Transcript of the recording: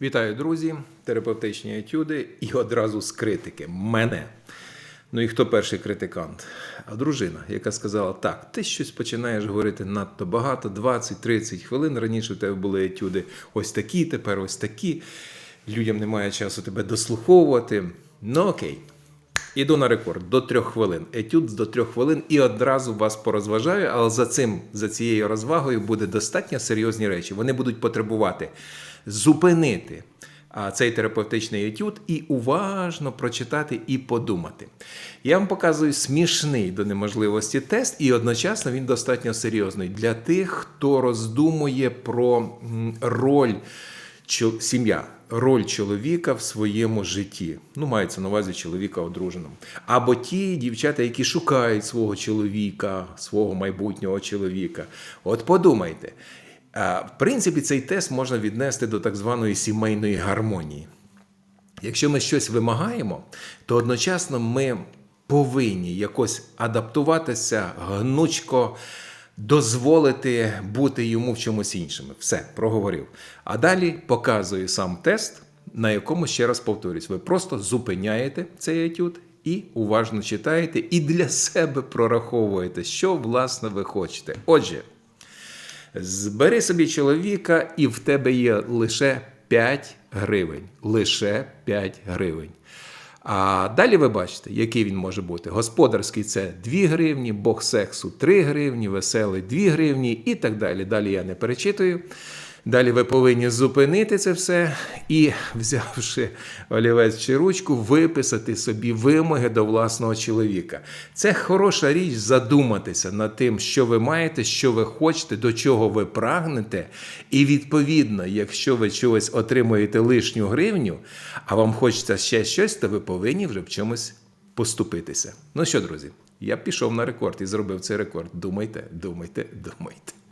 Вітаю, друзі! Терапевтичні етюди і одразу з критики. Мене. Ну і хто перший критикант? А дружина, яка сказала: так, ти щось починаєш говорити надто багато, 20-30 хвилин. Раніше в тебе були етюди ось такі, тепер ось такі. Людям немає часу тебе дослуховувати. Ну окей. Іду на рекорд до трьох хвилин. Етюд до трьох хвилин і одразу вас порозважаю, але за цим, за цією розвагою буде достатньо серйозні речі. Вони будуть потребувати зупинити цей терапевтичний етюд і уважно прочитати і подумати. Я вам показую смішний до неможливості тест, і одночасно він достатньо серйозний для тих, хто роздумує про роль сім'я, роль чоловіка в своєму житті. Ну, мається на увазі чоловіка одруженому. Або ті дівчата, які шукають свого чоловіка, свого майбутнього чоловіка. От подумайте. А, В принципі, цей тест можна віднести до так званої сімейної гармонії. Якщо ми щось вимагаємо, то одночасно ми повинні якось адаптуватися, гнучко дозволити бути йому в чомусь іншому. Все, проговорив. А далі показую сам тест, на якому ще раз повторюсь, ви просто зупиняєте цей етюд і уважно читаєте, і для себе прораховуєте, що власне ви хочете. Отже. Збери собі чоловіка, і в тебе є лише 5 гривень. Лише 5 гривень. А далі ви бачите, який він може бути. Господарський це 2 гривні, бог сексу 3 гривні, веселий 2 гривні і так далі. Далі я не перечитую. Далі ви повинні зупинити це все і, взявши олівець чи ручку, виписати собі вимоги до власного чоловіка. Це хороша річ задуматися над тим, що ви маєте, що ви хочете, до чого ви прагнете. І відповідно, якщо ви чогось отримуєте лишню гривню, а вам хочеться ще щось, то ви повинні вже в чомусь поступитися. Ну що, друзі, я пішов на рекорд і зробив цей рекорд. Думайте, думайте, думайте.